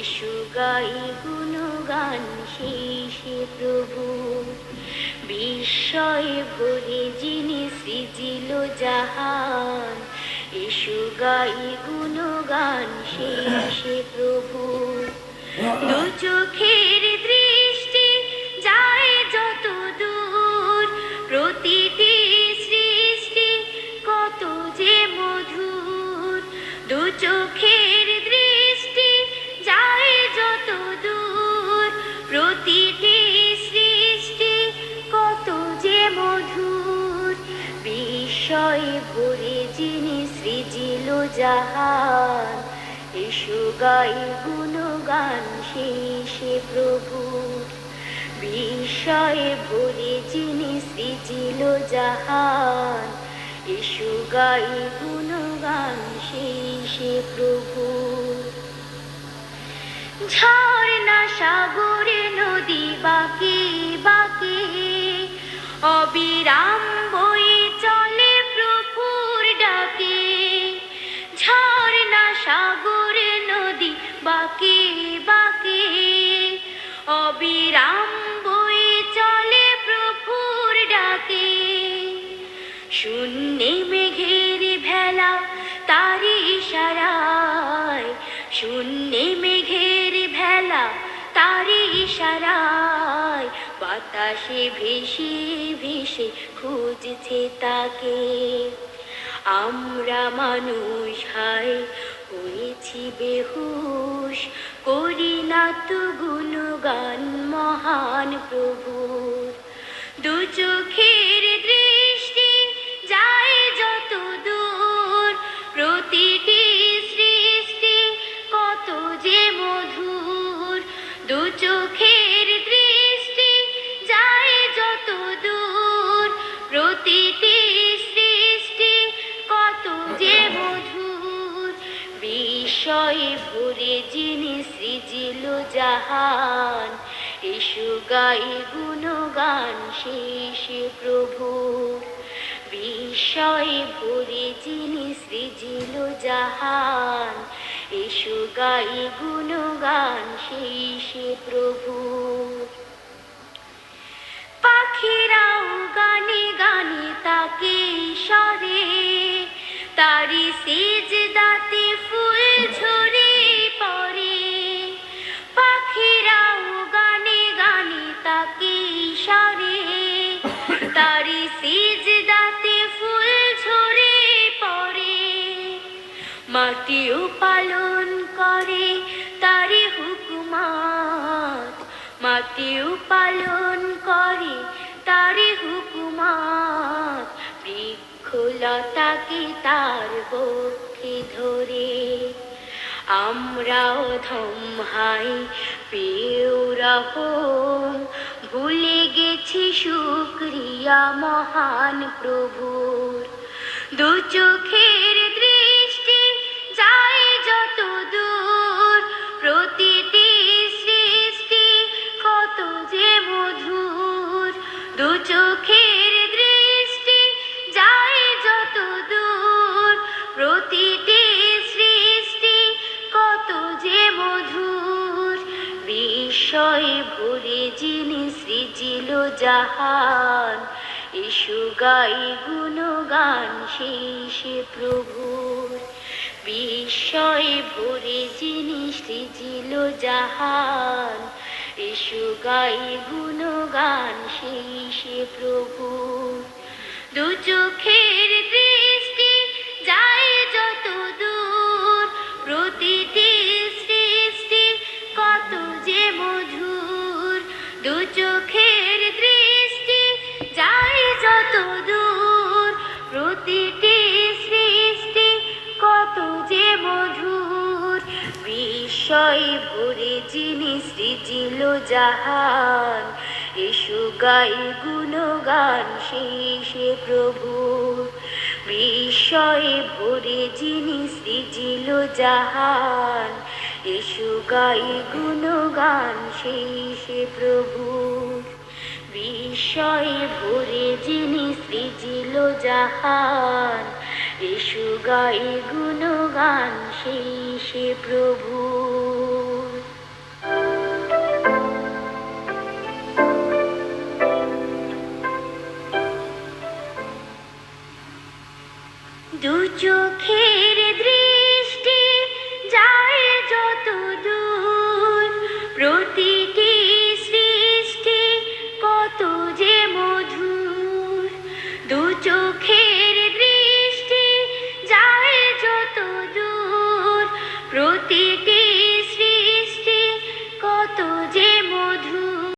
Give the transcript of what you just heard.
এসু গাই গুণগান শেষে প্রভু। বিস্ময়ে ভরে যিনি সৃজিল জাহান ইসু গাই গুণগান শেষে প্রভু। দু চোখের প্রতিটি সৃষ্টি কত যে মধুর। বিস্ময়ে ভরে যিনি সৃজিল জাহান এসো গাই গুণগান শেষে প্রভু বিস্ময়ে ভরে যিনি সৃজিল জাহান এসো গাই গুণগান শেষে প্রভু ঝর্ণা সাগরে বাকি বাকি। অবিরাম বয়ে চলে প্রভুর ডাকে। ঝর্ণা সাগরে, নদী বাকি বাকি। অবিরাম বয়ে চলে প্রভুর ডাকে। শূন্যে মেঘের ভেলা তারি ইশারায় শূন্যে ইশারায় বাতাসে ভেসে ভেসে খুঁজছে তাকে। আমরা মানুষ হাই হয়েছি বেহুশ, করি না তো গুণগান মহান প্রভুর। দু চোখের চোখের দৃষ্টি যায় যত দূর। প্রতিটি সৃষ্টি কত যে মধুর। বিস্ময়ে ভরে যিনি সৃজিল জাহান, এসু গাই গুণগান শেষে প্রভু। বিস্ময়ে ভরে যিনি সৃজিল জাহান এসু গাই গুণগান সে প্রভু। পাখিরাও মাটিও পালন করে তারি হুকুমাত। মাটিও পালন করে তারি হুকুমাত। বৃক্ষলতাকে তার বক্ষে ধরে? আমরাও ধমহাই পেয়েও রহম ভুলে গেছি শুক্রিয়া মহান প্রভুর। দু চোখের ভরে যিনি সৃজিল জাহান ইসু গাই গুণগান শেষে প্রভুর। বিস্ময়ে ভরে যিনি সৃজিল জাহান ইসু গাই গুণগান শেষে প্রভুর। দু চোখের দু চোখের দৃষ্টি যায় যত দূর। প্রতিটি সৃষ্টি কত যে মধুর। বিস্ময়ে ভরে যিনি সৃজিল জাহান, এসো গাই গুণগান শেষে প্রভুর বিস্ময়ে ভরে যিনি সৃজিল জাহান এসো গাই গুণগান শেষে প্রভু। বিষয় ভরে যিনি সৃজিল জাহান এসু গাই গুণগান সে প্রভু। সুখে